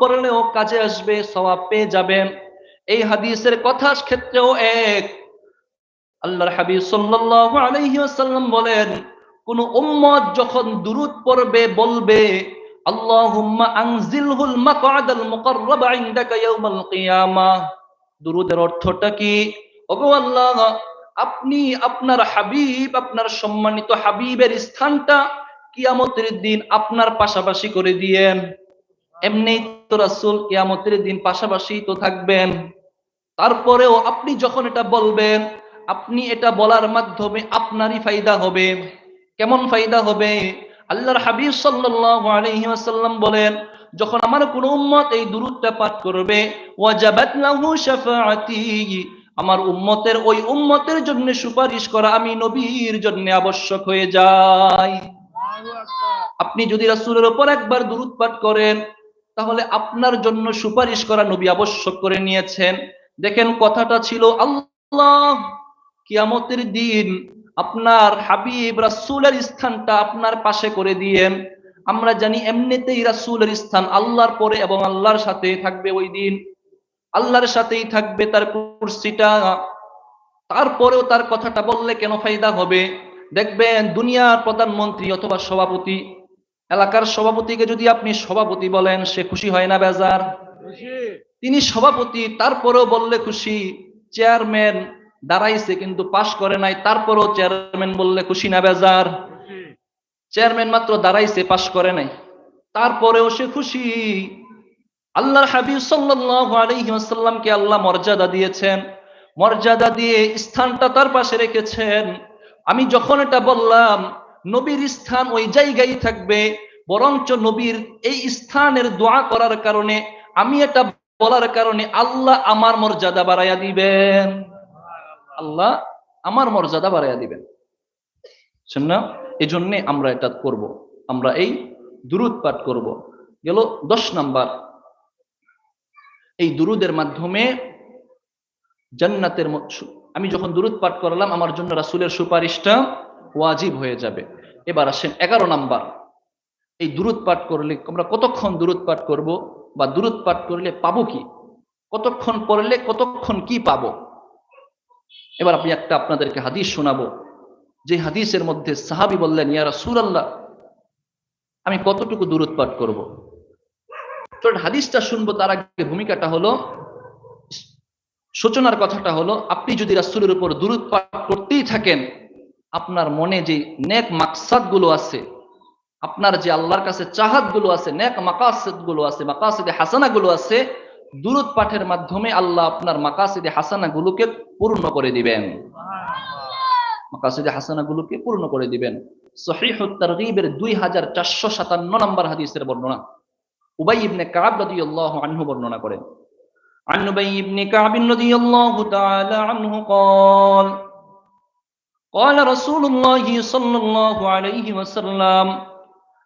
পড়লেও কাজে আসবে, সওয়াব পেয়ে যাবেন। এই হাদিসের কথা ক্ষেত্রেও এক। আল্লাহর হাবিব সাল্লাল্লাহু আলাইহি ওয়াসাল্লাম বলেন, কোন উম্মত যখন দুরূদ পড়বে, বলবে, আল্লাহুম্মা আনজিলহুল মাকআদাল ইনদাকা ইয়াউমাল কিয়ামাহ দুরূদের অর্থটা কি? ওগো আল্লাহ, আপনি আপনার হাবিব, আপনার সম্মানিত হাবিবের স্থানটা কিয়ামতের দিন আপনার পাশাপাশি করে দিয়েন। এমনি তো রাসূল কিয়ামতের দিন পাশাপাশি তো থাকবেন। তারপরেও আপনি যখন এটা বলবেন আপনি এটা বলার মাধ্যমে আপনারই ফায়দা হবে। কেমন ফায়দা হবে? আল্লাহর হাবিব সাল্লাল্লাহু আলাইহি ওয়াসাল্লাম বলেন যখন আমার কোন উম্মত এই দুরূদটা পাঠ করবে ওয়াজাবাত লাহু শাফাআতি আমার উম্মতের ওই উম্মতের জন্য সুপারিশ করা আমি নবীর জন্য আবশ্যক হয়ে যায়। আপনি যদি রাসূলের উপর একবার দুরূদ পাঠ করেন তাহলে আপনার জন্য সুপারিশ করা নবী আবশ্যক করে নিয়েছেন। দেখেন কথাটা ছিল, আল্লাহ, কিয়ামতের দিন আপনার হাবিব রাসূলের স্থানটা আপনার পাশে করে দিয়েন। আমরা জানি এমনিতেই রাসূলের স্থান আল্লাহর পরে এবং আল্লাহর সাথে থাকবে ওই দিন। আল্লাহর সাথেই থাকবে তার কুরসিটা। তারপরেও তার কথাটা বললে কেন ফায়দা হবে? দেখবেন দুনিয়ার প্রধানমন্ত্রী অথবা সভাপতি এলাকার সভাপতিকে যদি আপনি সভাপতি বলেন সে খুশি হয় না বেজার? তিনি সভাপতি তারপরেও বললে খুশি। চেয়ারম্যান দাঁড়াইছে কিন্তু পাশ করে নাই তারপরেও চেয়ারম্যান বললে খুশি না বেজার? চেয়ারম্যান মাত্র দাঁড়াইছে পাশ করে নাই। তারপরেও সে খুশি। আল্লাহর হাবিব সাল্লাল্লাহু আলাইহি ওয়াসাল্লামকে আল্লাহ মর্যাদা দিয়েছেন। মর্যাদা দিয়ে স্থানটা তার পাশে রেখেছেন। আমি যখন এটা বললাম নবীর স্থান ওই জায়গায় থাকবে। বরঞ্চ নবীর এই স্থানের দোয়া করার কারণে, আমি এটা বলার কারণে আল্লাহ আমার মর্যাদা বাড়াইয়া দিবেন। আল্লাহ আমার মর্যাদা বাড়াইয়া দিবেন। না এই জন্যে আমরা এটা করব। আমরা এই দুরুদ পাঠ করব। গেল দশ নাম্বার। এই দুরুদের মাধ্যমে জান্নাতের আমি যখন দুরুদ পাঠ করলাম, আমার জন্য রাসুলের সুপারিশটা ওয়াজিব হয়ে যাবে। এবার আসেন এগারো নাম্বার। এই দুরুদ পাঠ করলে আমরা কতক্ষণ দুরুদ পাঠ করব বা দুরুদ পাঠ করলে পাবো কি? কতক্ষণ পড়লে কতক্ষণ কি পাবো? এবার আমি একটা আপনাদেরকে হাদিস শোনাবো। যে হাদিসের মধ্যে সাহাবি বললেন, ইয়া রাসূলুল্লাহ, আমি কতটুকু দূরত পাঠ করব? হাদিসটা শুনব, তার আগে ভূমিকাটা হলো, সূচনার কথাটা হলো, আপনি যদি রাসূলের উপর দূরত পাঠ করতেই থাকেন আপনার মনে যে নেক মাকসাদ গুলো আছে আপনার যে আল্লাহর কাছে চাহাত গুলো আছে নেক মাকাসিদ গুলো আছে মাকাসিদে হাসানা গুলো আছে দূরত পাঠের মাধ্যমে আল্লাহ আপনার মাকাসিদে হাসানা গুলোকে পূর্ণ করে দিবেন মাকাসিদে হাসানা গুলোকে পূর্ণ করে দিবেন সহিহুত তারগিবের 2457 নম্বর হাদিসের বর্ণনা উবাই ইবনে কাব রাদিয়াল্লাহু আনহু বর্ণনা করেন عن ابي بن كعب رضي الله تعالى عنه قال قال رسول الله صلى الله عليه وسلم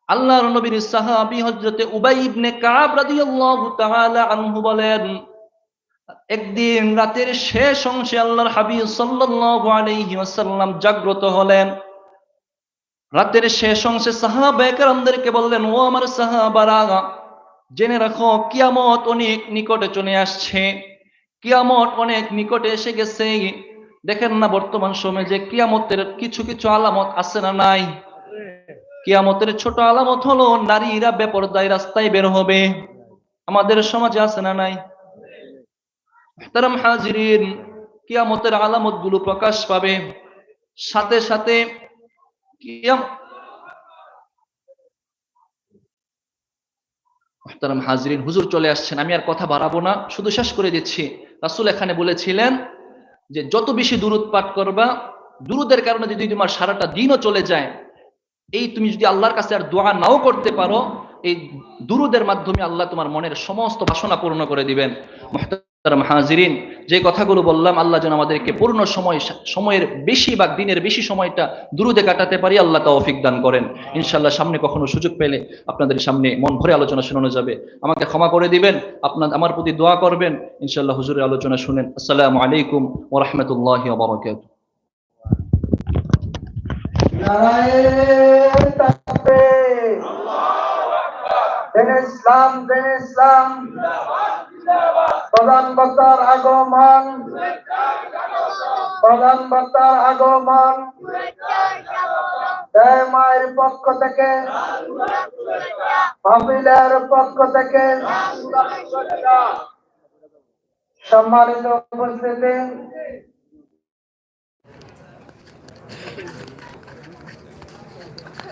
আল্লাহর নবীর সাহাবী হযরতে উবাই ইবনে কাব রাদিয়াল্লাহু তাআলা আনহু বলেন একদিন রাতের শেষ অংশে আল্লাহর হাবিব সাল্লাল্লাহু আলাইহি ওয়াসাল্লাম জাগ্রত হলেন রাতের শেষ অংশে সাহাবা একরামদেরকে বললেন ও আমার সাহাবারা জেনে রাখো কিয়ামত অনেক নিকটে চলে আসছে কিয়ামত অনেক নিকটে এসে গেছে দেখেন না বর্তমান সময়ে যে কিয়ামতের কিছু কিছু আলামত আছে না নাই? কিয়ামতের ছোট আলামত হলো নারীরা বেপরদায় রাস্তায় বের হবে। আমাদের সমাজে আছে না নাই? হাজিরিন, কিয়ামতের আলামতগুলো প্রকাশ পাবে। সাথে সাথে হাজিরিন, হুজুর চলে আসছেন, আমি আর কথা বাড়াবো না। শুধু শেষ করে দিচ্ছি। রাসুল এখানে বলেছিলেন যে যত বেশি দূরত পাঠ করবা, দুরুদের কারণে যদি তোমার সারাটা দিনও চলে যায়, এই তুমি যদি আল্লাহর কাছে আর দোয়া নাও করতে পারো, এই দুরুদের মাধ্যমে আল্লাহ তোমার মনের সমস্ত বাসনা পূর্ণ করে দিবেন। মুহতারাম হাজিরিন যে কথাগুলো বললাম, আল্লাহ যেন আমাদেরকে পূর্ণ সময়, সময়ের বেশিরভাগ দিনের বেশি সময়টা দুরুদে কাটাতে পারি, আল্লাহ তৌফিক দান করেন। ইনশাআল্লাহ সামনে কখনো সুযোগ পেলে আপনাদের সামনে মন ভরে আলোচনা শোনানো যাবে। আমাকে ক্ষমা করে দিবেন, আপনার, আমার প্রতি দোয়া করবেন। ইনশাআল্লাহ হুজুরের আলোচনা শুনেন। আসসালামু আলাইকুম ওয়া রাহমাতুল্লাহি ইসলাম ইসলাম। প্রধান বক্তার আগমন। প্রধান বক্তার আগমন। জয় মায়ের পক্ষ থেকে। হাফিলের পক্ষ থেকে। সম্মানিত উপস্থিতি।